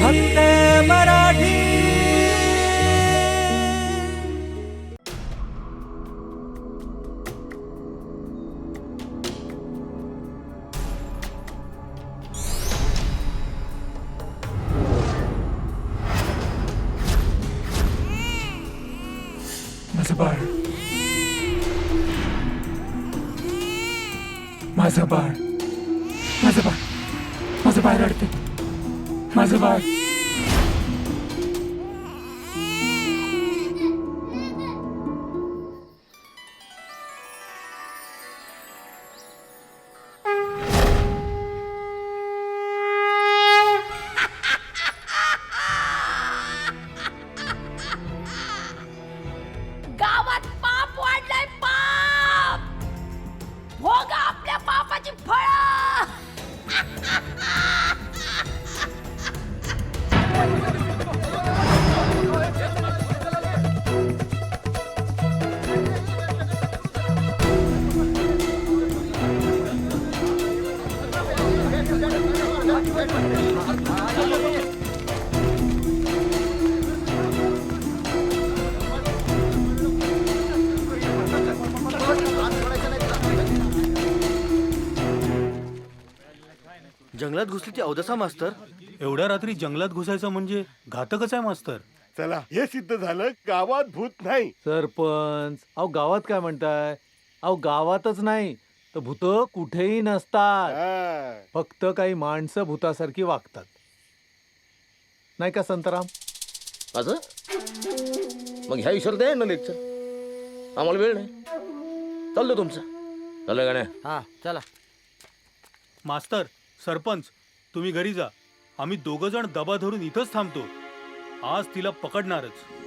फक्त मराठी जंगलात घुसली ती अवदसा मास्तर? एवढ्या रात्री जंगलात घुसायचं म्हणजे घातकच आहे मास्तर. चला हे सिद्ध झालं गावात भूत नाही. सरपंच अहो गावात काय म्हणताय? अहो गावातच नाही तर भूत कुठेही नसतात. हा. फक्त काही माणसं भूतासारखी वागतात. नाही का संतराम? असं? मग ह्या विषयावर द्या ना लेक्चर? आम्हाला वेळ नाही. चाललो तुमचं. चाललं गाण्या हा चला. मास्तर सरपंच तुम्ही घरी जा. आम्ही दोघं जण दबा धरून इथंच थांबतो. आज तिला पकडणारच.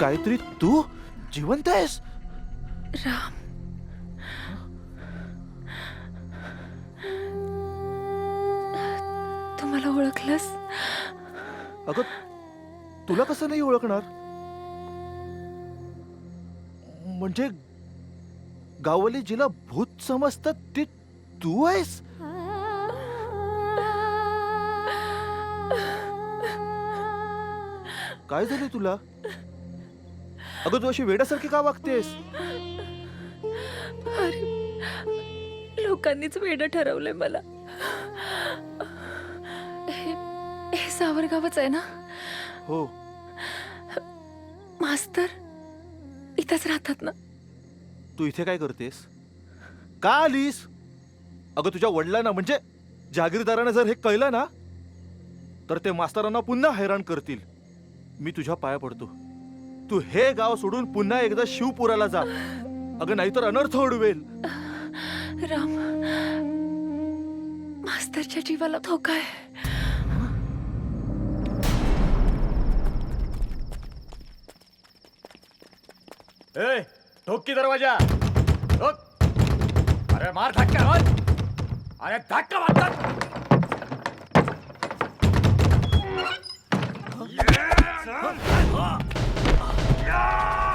काहीतरी तू जिवंत आहेस? राम. तू मला ओळखलंस? अगं तुला कसं नाही ओळखणार? म्हणजे गावली जिला भूत समजतात ते तू आहेस? काय झाले तुला? अगं तू अशी वेड्यासारखी का वागतेस? अरे लोकांनीच वेड ठरवलंय मला. हे हे सावरगावच आहे ना? हो. मास्तर इथंच राहतात ना? तू इथे काय करतेस? का आलीस? अगं तुझ्या वडिलांना म्हणजे जागीरदारानं जर हे कळलं ना तर ते मास्तरांना पुन्हा हैराण करतील. मी तुझ्या पाया पडतो. तू हे गाव सोडून पुन्हा एकदा शिवपुराला जा. अगं नाहीतर अनर्थ ओढवेल. राम मास्तरच्या जीवाला धोका आहे. ए ठोक की दरवाजा. ठोक. अरे मार धक्का रोज अरे धक्का मारतात. No!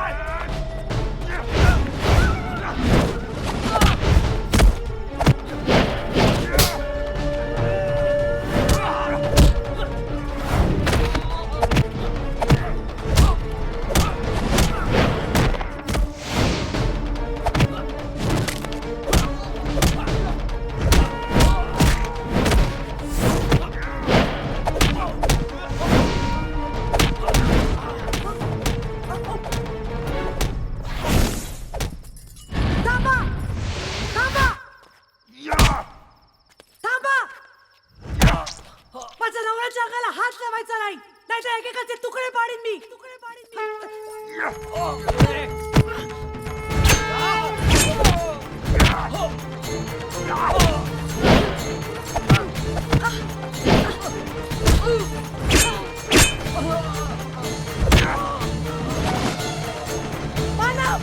तुकडे पाडीन मी तुकडे पाडीन मी मानव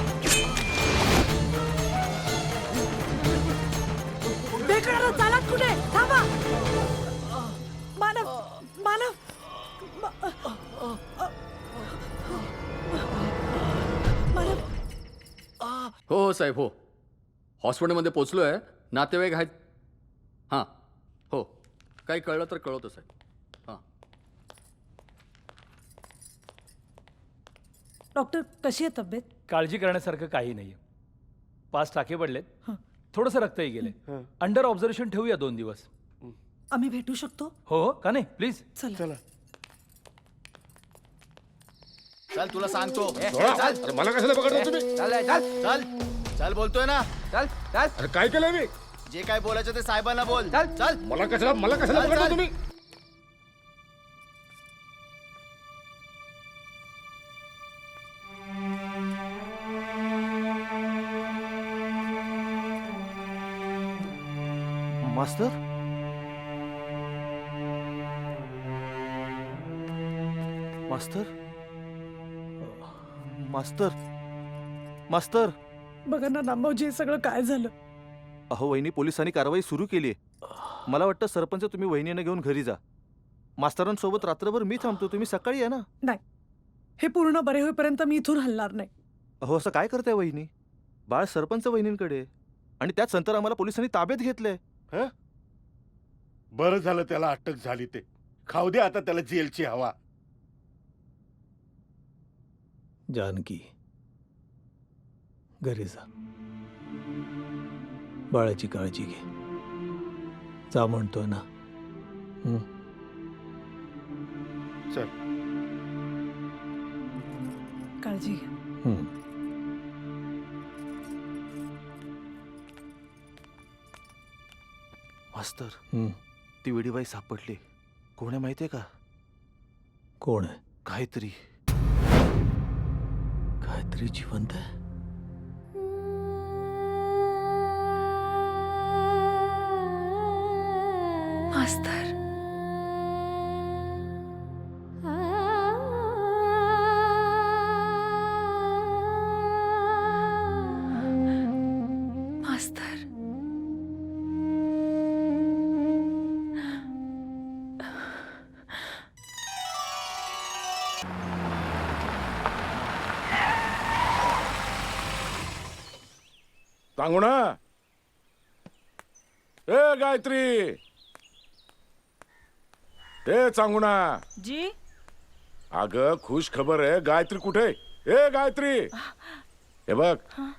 बेकडाला चालात कुठे थांबा हो हो साहेब हो. हॉस्पिटलमध्ये पोचलो आहे नातेवाईक आहेत. हां हो. काही कळलं तर कळवतो साहेब. हां. डॉक्टर कशी आहे तब्येत? काळजी करण्यासारखं काही नाही पाच टाके पडलेत. हं. थोडंसं रक्तही गेले अंडर ऑब्झर्वेशन ठेवूया दोन दिवस. आम्ही भेटू शकतो? हो हो. का नाही? प्लीज. चला. चल. तुला सांगतो. सोडा. अरे मला कशाला पकडता तुम्ही? चल चल बोलतोय ना. अरे काय केलंय मी? जे काय बोलायचं ते साहेबांना बोल. चल. मला कशाला मला कशाला चल, पकडता चल. तुम्ही? मास्तर? मास्तर? मास्तर मास्तर. बघा ना नामभाऊजी हे सगळं काय झालं? अहो वहिनी पोलिसांनी कारवाई सुरू केली मला वाटतं सरपंच तुम्ही वहिनीनं घेऊन घरी जा. मास्तरांसोबत रात्रभर मी थांबतो तुम्ही सकाळी या ना. हे पूर्ण बरे होईपर्यंत मी इथून हलणार नाही. अहो असं काय करताय वहिनी? बाळ सरपंच वहिनींकडे आणि त्याच नंतर आम्हाला पोलिसांनी ताब्यात घेतलंय. बरं झालं त्याला अटक झाली ते. खाऊ दे आता त्याला जेलची हवा. जानकी। घरी जा. बाळाची काळजी घे. जा म्हणतोय ना. हं? काळजी घ्या हं. मास्तर हं. ती वेडीबाई सापडली. कोण आहे माहितीये का? कोण आहे? गायत्री गायत्री जिवंत आहे. मास्तर मास्तर. सांगू ना? ए गायत्री! ए सांगू ना? जी? अगं खुश खबर आहे. गायत्री कुठे? ए गायत्री! हे बघ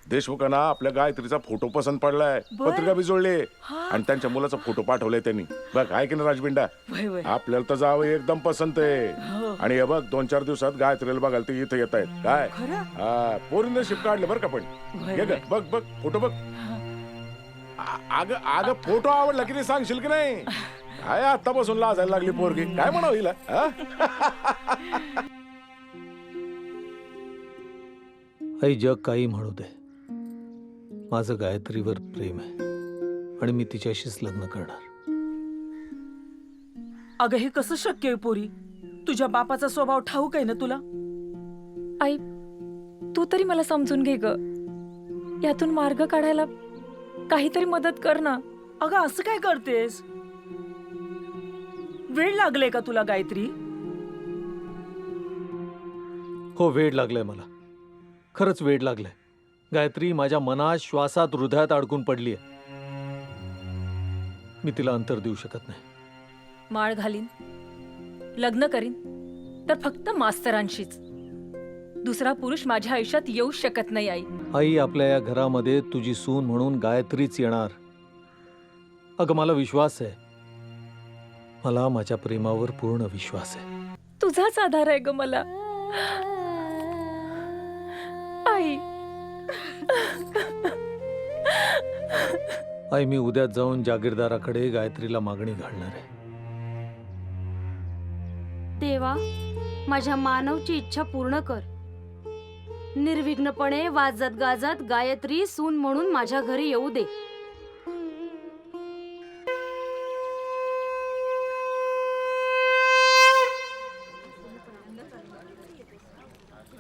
देशमुखांना आपल्या गायत्रीचा फोटो पसंत पडलाय. पत्रिका बी जोडली आणि त्यांच्या मुलाचा फोटो पाठवलाय त्यांनी. बघ आहे की ना राजबिंडा? आपल्याला तर जावं एकदम पसंत आहे. आणि हे बघ दोन चार दिवसात गायत्रीला बघायला ते इथे येत आहेत काय हा पोरीनं शिप काढलं बरं का पण. घे ग. बघ बघ फोटो बघ. अगं अगं फोटो आवडला की नाही सांगशील की नाही? काय आतापासून लाजायला लागली पोरगी? काय म्हणावं हिला हा? आई जग काही म्हणू दे. माझं गायत्रीवर प्रेम आहे आणि मी तिच्याशीच लग्न करणार. अगं हे कसं शक्य आहे पोरी? तुझ्या बापाचा स्वभाव ठाऊक आहे ना तुला? आई तू तरी मला समजून घे ग. यातून मार्ग काढायला काहीतरी मदत कर ना. अगं असं काय करतेस? वेळ लागले का तुला गायत्री? हो वेळ लागलाय मला. खरंच वेळ लागलाय. गायत्री माझ्या मनात श्वासात हृदयात अडकून पडली आहे मी तिला अंतर देऊ शकत नाही. माळ घालीन. लग्न करीन. तर फक्त मास्तरांशीच. दुसरा पुरुष माझ्या आयुष्यात येऊ शकत नाही आई. आई आपल्या या घरामध्ये तुझी सून म्हणून गायत्रीच येणार. अगं मला विश्वास आहे. मला माझ्या प्रेमावर पूर्ण विश्वास आहे. तुझाच आधार आहे ग मला. आई मी उद्याच जाऊन जागीरदाराकडे गायत्रीला मागणी घालणार आहे. देवा माझ्या मानवची इच्छा पूर्ण कर. निर्विघ्नपणे वाजत गाजत गायत्री सून म्हणून माझ्या घरी येऊ दे.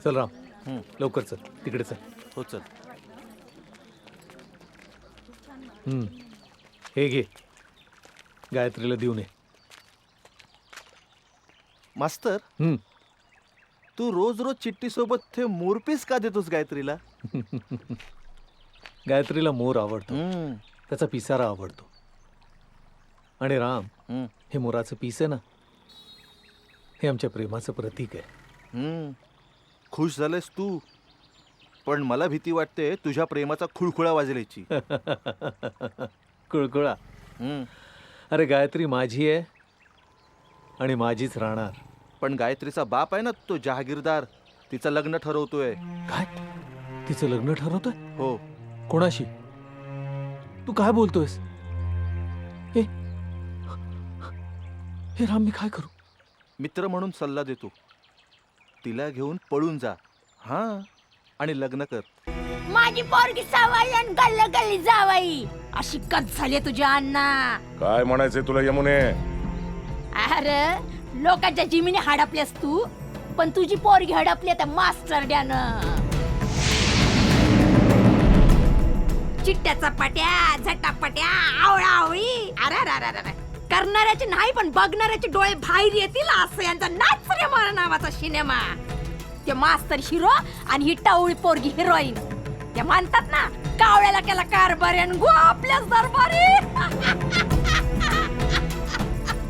चल राम. हं. लवकर चल. तिकडे चल. हो चल. हं. हे घे गायत्रीला देऊ नये मास्तर हं. तू रोज रोज चिठ्ठी सोबत ते मोरपीस का देतोस गायत्रीला गायत्रीला मोर आवडतो हम्म, त्याचा पिसारा आवडतो आणि राम हं. हे मोराचं पीस आहे ना हे आमच्या प्रेमाचं प्रतीक आहे हम्म. खुश झालेस तू पण मला भीती वाटते तुझ्या प्रेमाचा खुळखुळा वाजल्याची. कुळकुळा हम्म. अरे गायत्री माझी आहे आणि माझीच राहणार. पण गायत्रीचा बाप आहे ना तो जहागीरदार तिचं लग्न ठरवतोय. काय? तिचं लग्न ठरवतोय? हो. कोणाशी? तू काय बोलतोयस? हे हे राम मी काय करू? मित्र म्हणून सल्ला देतो. तिला घेऊन पळून जा. हा. आणि लग्न कर. माझी पोरगी सावाई आणि गल्ल गल्ली जावाई. अशी कत झाली तुझ्या अण्णा. काय म्हणायचंय तुला यमुने? अरे लोकांच्या जिमिनी हडपल्यास तू. पण तुझी पोरगी हडपली त्या मास्टर चिट्ट्याचा पट्या झटापट्या आवळा आवळी अरे अरे अरे अरे. करणाऱ्याचे नाही पण बघणाऱ्याचे डोळे बाहेर येतील असं यांचा नाच रे मला नावाचा सिनेमा. ते मास्तर हिरो आणि ही टावळी पोरगी हिरोईन. ते म्हणतात ना कावळ्याला केला कारभारी आणि गो आपल्याच दरबारी.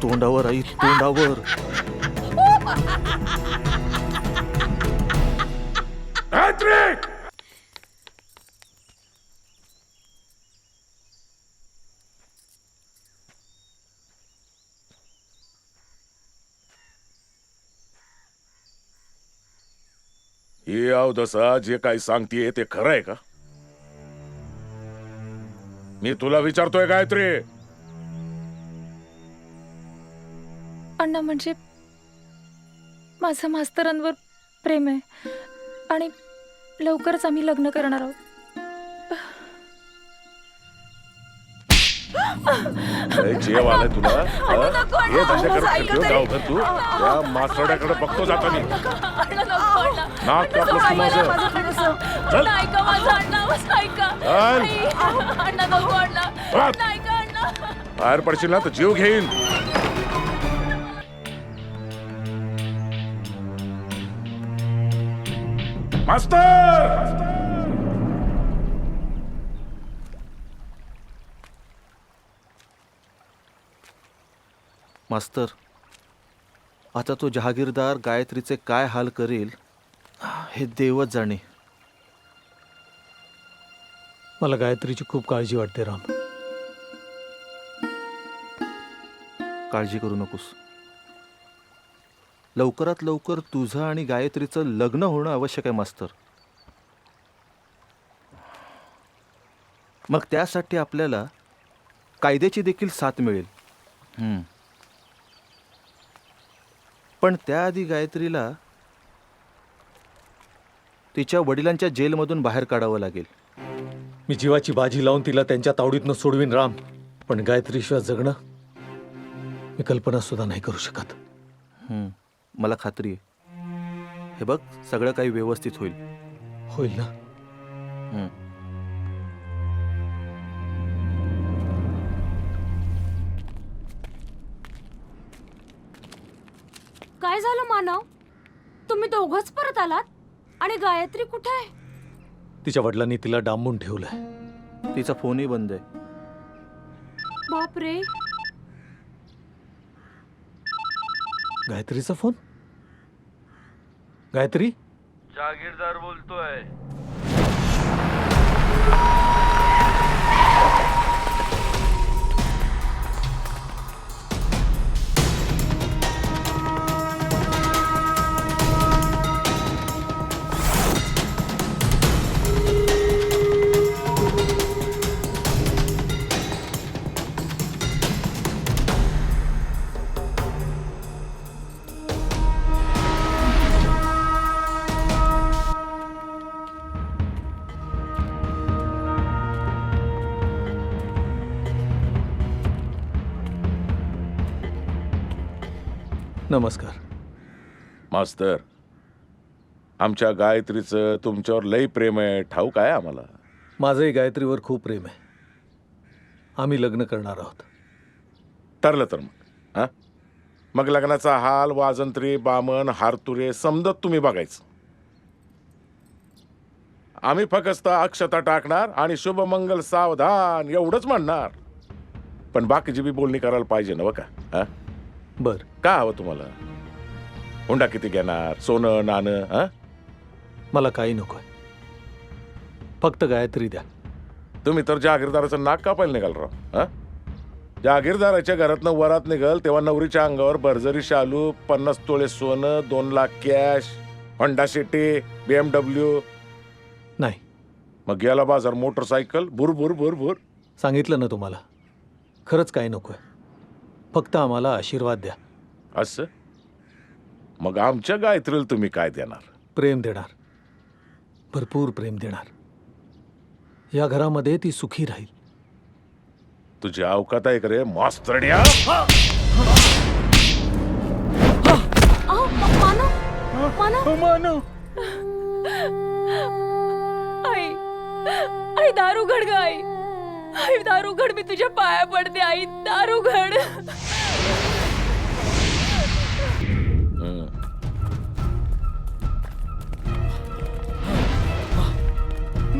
तोंडावर आई तोंडावर. गायत्री हे अवदसा जे काही सांगतेय ते खरं आहे का? मी तुला विचारतोय गायत्री! अण्णा म्हणजे माझं मास्तरांवर प्रेम आहे आणि लवकरच आम्ही लग्न करणार आहोत. अरे, जेव आलंय तुला हा? हे करत फिरतो गावभर तू. त्या मास्तरड्याकडे बघतो जाता मी. नाक कापलंस तू माझं चल. बाहेर पडशील ना तर जीव घेईन. मास्तर! मास्तर आता तो जहागीरदार गायत्रीचे काय हाल करेल हे देवच जाणे. मला गायत्रीची खूप काळजी वाटते राम. काळजी करू नकोस. लवकरात लवकर तुझं आणि गायत्रीचं लग्न होणं आवश्यक आहे मास्तर. मग त्यासाठी आपल्याला कायद्याची देखील साथ मिळेल. हम्म. पण त्याआधी गायत्रीला तिच्या वडिलांच्या जेलमधून बाहेर काढावं लागेल. मी जीवाची बाजी लावून तिला त्यांच्या तावडीतनं सोडवीन राम. पण गायत्रीशिवाय जगणं मी कल्पना सुद्धा नाही करू शकत. मला खात्री आहे. हे बघ सगळं काही व्यवस्थित होईल. होईल ना? हम्म. दोघच परत आलात? आणि गायत्री कुठे आहे? तिच्या वडिलांनी तिला डांबून ठेवलंय. तिचा फोनही बंद आहे. बापरे. गायत्रीचा फोन? गायत्री? जागीरदार बोलतोय. मास्तर आमच्या गायत्रीचं तुमच्यावर लई प्रेम आहे ठाऊक आहे आम्हाला. माझंही गायत्रीवर खूप प्रेम आहे. आम्ही लग्न करणार आहोत. ठरलं तर मग हां? मग लग्नाचा हाल वाजंत्री बामण हारतुरे समजत तुम्ही बघायचं. आम्ही फक्त अक्षता टाकणार आणि शुभमंगल सावधान एवढंच म्हणणार. पण बाकीची बी बोलणी करायला पाहिजे ना बघा का हा? बरं. का हवं तुम्हाला? हुंडा किती घेणार? सोनं नाणं मला काही नकोय फक्त गायत्री द्या. तुम्ही तर जागीरदाराचं नाक कापायला निघाल राव जागीरदाराच्या जहागीरदाराच्या घरातनं वरात निघाल तेव्हा नवरीच्या अंगावर भरजरी शालू पन्नास तोळे सोनं दोन lakh cash Honda City BMW नाही. मग गेला बाजार मोटरसायकल भुर भुर भुर भुर. सांगितलं ना तुम्हाला. खरंच काही नकोय. फक्त आम्हाला आशीर्वाद द्या. असं? मग आमच्या गायत्रीला तुम्ही काय देणार? प्रेम देणार. भरपूर प्रेम देणार. या घरामध्ये ती सुखी राहील. तुझी अवकात आहे करे मस्त आई आई दारू घड ग आई. आई दारू घड मी तुझ्या पाया पडते आई दारू घड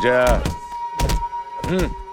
じゃあ。うん。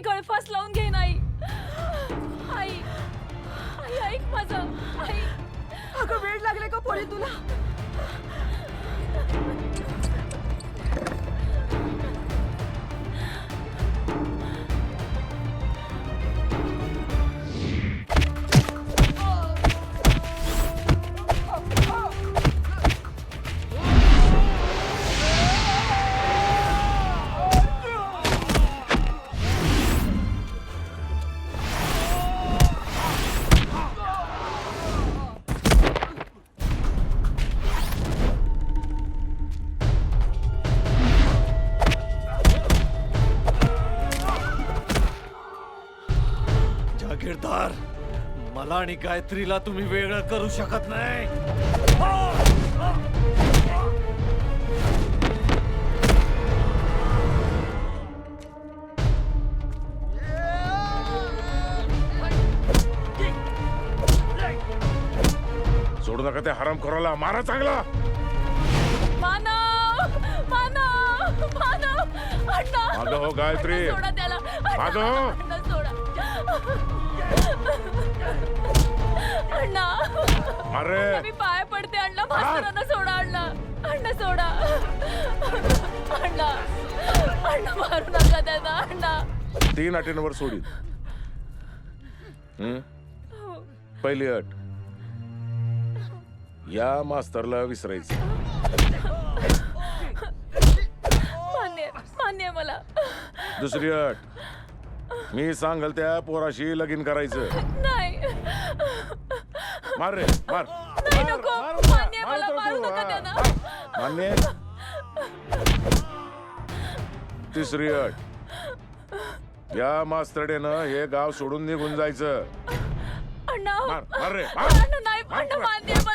मी गळफास लावून घे नाही आई. आई ऐक माझं. आई. अगं वेळ लागले का पोळी तुला. खबरदार मला आणि गायत्रीला तुम्ही वेगळं करू शकत नाही. सोडू नका त्या हराम खोराला मारा चांगला. मानव मानव मानव अण्णा. मागं हो, गायत्री. अण्णा, सोडा त्याला. अण्णा, मागं. अण्णा, अण्णा. अरे. मी पाय पडते अण्णा. मास्तरांना सोडा अण्णा. अण्णा सोडा. अण्णा. अण्णा मारू नका त्यांना अण्णा. तीन अटींवर सोडीन हं? पहिली अट. या मास्तरला विसरायचं. मान्य मान्य आहे मला. दुसरी अट. मी सांगल त्या पोराशी लगीन करायचं. नाही. मार रे मार. नाही नको. मान्य मला मारू नका त्यांना. मान्य. तिसरी अट. या मास्तरडेनं हे गाव सोडून निघून जायचं. अण्णा. मार मार रे मार. अण्णा नाही अण्णा मान्य